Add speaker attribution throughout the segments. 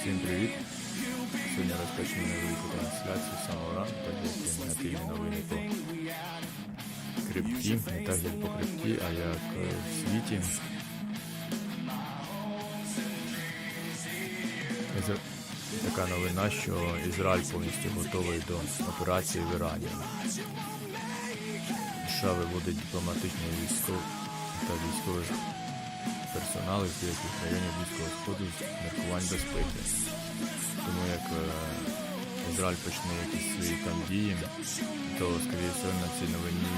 Speaker 1: Всім привіт! Сьогодні розпочнемо невелику трансляцію з самого ранку, так як є негативні новини по крипті, не так як по крипті, а як е, в світі. Така новина, що Ізраїль повністю готовий до операції в Ірані. США виводить дипломатичні військов та військових персоналу з деяких районів Близького Сходу з міркувань безпеки. Тому як е, Ізраїль почне якісь свої там дії, то, скоріше всього, на цій новині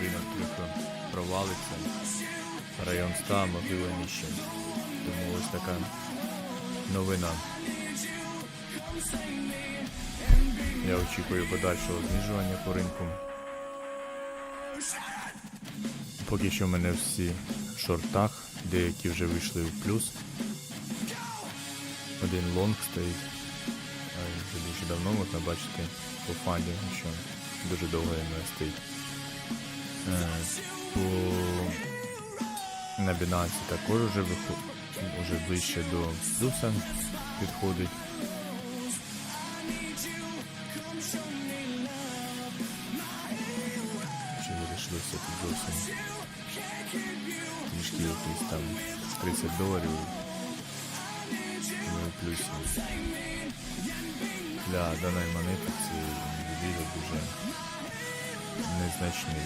Speaker 1: ринок трохи провалиться. Район 100, можливо, нижче. Тому ось така новина. Я очікую подальшого знижування по ринку. Поки що мене всі в шортах, деякі вже вийшли в плюс. Один лонг стоїть. Вже дуже давно можна бачити по фанді, що дуже довго не стоїть. Е, По... На Binance також вже виход... вже ближче до плюса підходить. 30 доларів. Ну плюс для даної монети цей відвідок дуже незначний.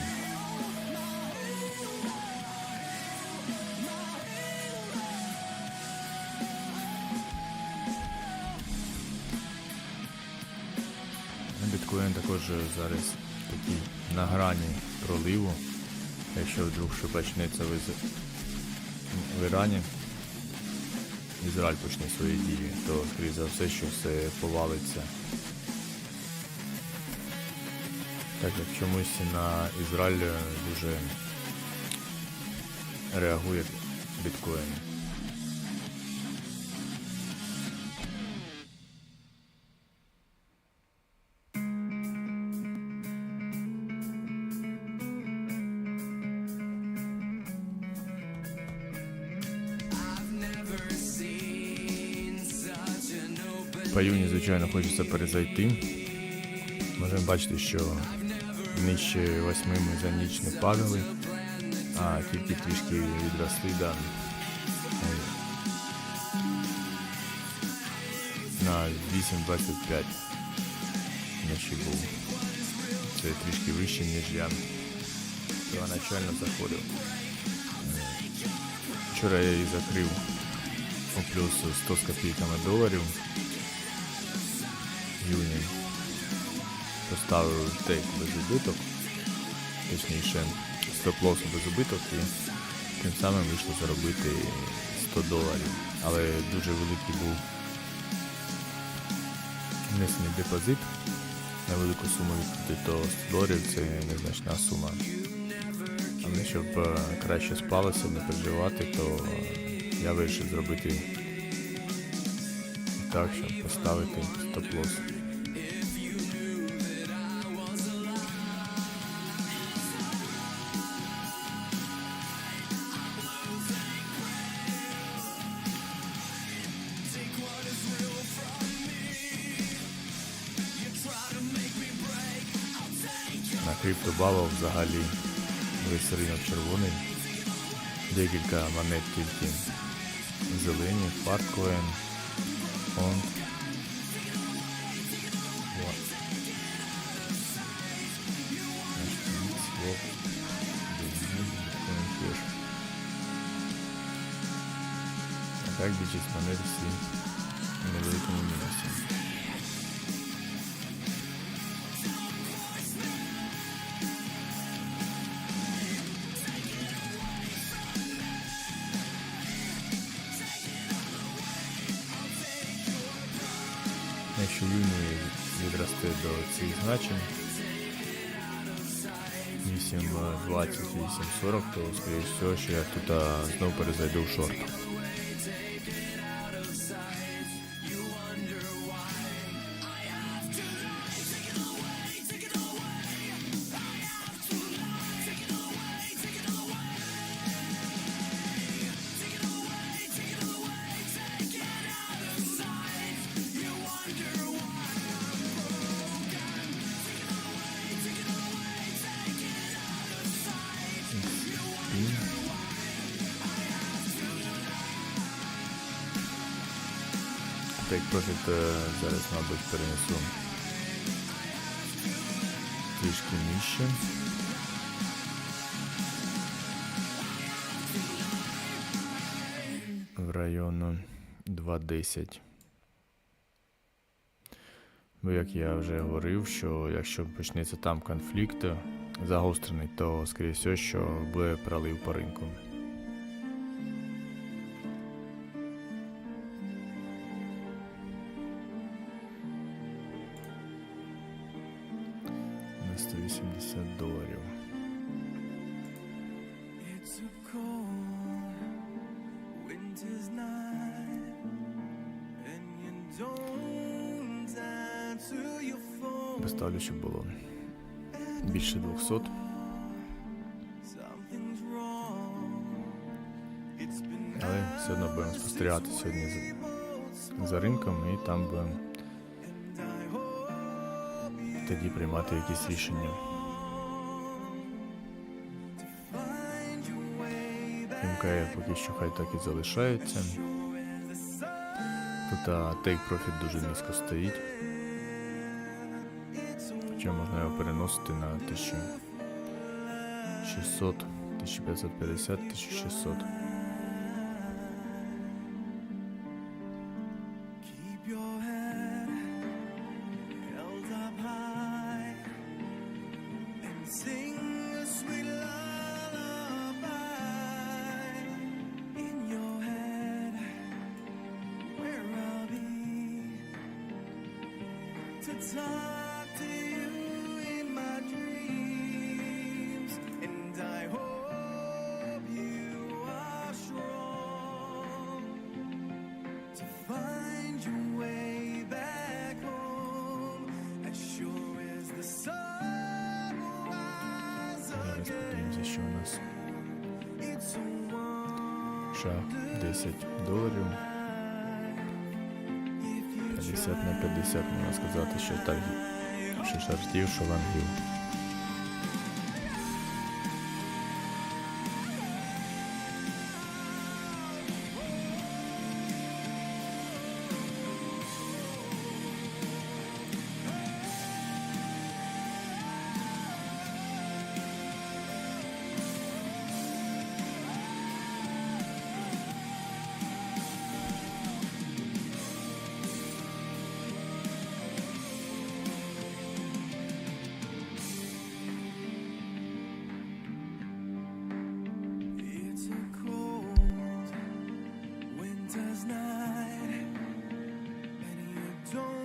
Speaker 1: Біткоін також зараз такий на грані проливу. Якщо вдруг що почнеться в, Ірані, Ізраїль почне свої дії, то скоріше за все, що все повалиться. Так як чомусь на Ізраїль дуже реагує біткоін. По юні, звичайно, хочеться перезайти. Можемо бачити, що нижче восьми ми за ніч не падали, а тільки трішки відросли да, на 8.25 вночі був. Це трішки вище, ніж я первоначально заходив. Вчора я її закрив у плюс 100 з копійками доларів. Юні поставив тейк без убиток, точніше стоп-лосу без убиток і тим самим вийшло заробити 100 доларів. Але дуже великий був внесений депозит на велику суму відкрити, то 100 доларів це незначна сума. Але щоб е, краще спалося, не переживати, то е, я вирішив зробити так, щоб поставити стоп-лосс. На криптобалах взагалі весь ринок червоний. Декілька монет тільки зелені, фаркоін, фонд. Вот. А так більшість монет всі в невеликому мінусі. Якщо юні відросте до цих значень 8.20, 8.40, то скоріше всього, що я тут знову перезайду в шорт. Так профіт зараз, мабуть, перенесу трішки нижче. В району 2.10. Бо як я вже говорив, що якщо почнеться там конфлікт, загострений, то скоріше всього, що буде пролив по ринку. На 180 доларів. Поставлю, щоб було більше 200.
Speaker 2: Something's wrong. It's been
Speaker 1: Але все одно будемо спостерігати сьогодні за, за ринком і там будемо тоді приймати якісь рішення. МКФ поки що хай так і залишається. Тут а, Take Profit дуже низько стоїть. Хоча можна його переносити на 1600, 1550, 1600.
Speaker 2: keep
Speaker 1: подивимося, що у нас. Шах 10 доларів. 50 на 50, можна сказати, що так, що шартів, що лангів.
Speaker 2: Winter's night, and you don't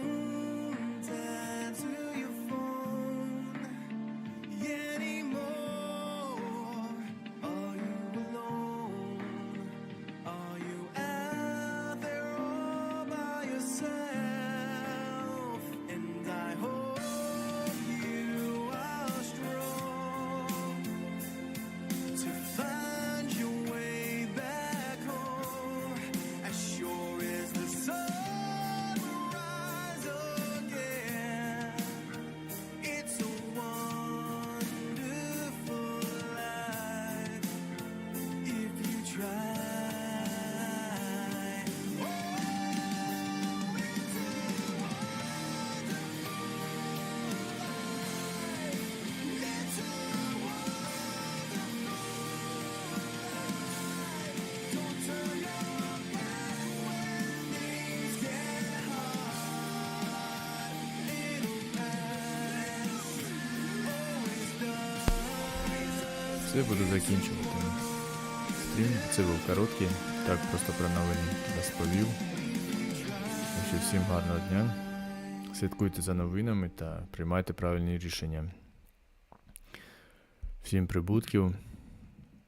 Speaker 1: Все, буду закінчувати. Стрім, це був короткий, так просто про новини розповів. Що всім гарного дня. Слідкуйте за новинами та приймайте правильні рішення. Всім прибутків.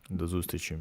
Speaker 1: До зустрічі.